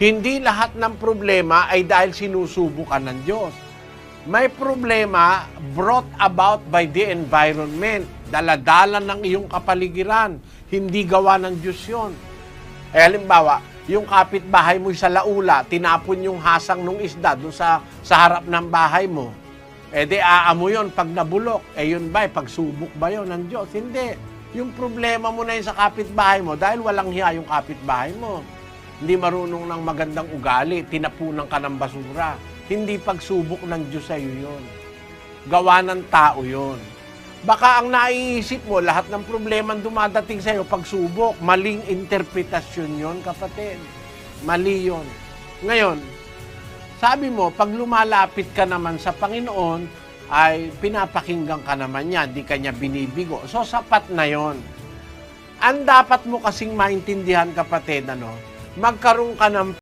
Hindi lahat ng problema ay dahil sinusubok ka ng Diyos. May problema brought about by the environment. Daladala ng iyong kapaligiran. Hindi gawa ng Diyos yun. Eh, halimbawa, yung kapitbahay mo sa laula, tinapon yung hasang ng isda doon sa, sa harap ng bahay mo. Eh di aamo yun pag nabulok. Eh yun ba, pagsubok ba yun ng Diyos? Hindi. Yung problema mo na yun sa kapitbahay mo dahil walang hiya yung kapitbahay mo. Hindi marunong ng magandang ugali, tinapunan ka ng basura. Hindi pagsubok ng Diyos sa iyo yun. Gawa ng tao yun. Baka ang naiisip mo, lahat ng problema dumadating sa iyo, pagsubok, maling interpretasyon yon kapatid. Mali yon. Ngayon, sabi mo, pag lumalapit ka naman sa Panginoon, ay pinapakinggan ka naman niya, di ka niya binibigo. So, sapat na yon. Ang dapat mo kasing maintindihan, kapatid, ano, magkaroon ka ng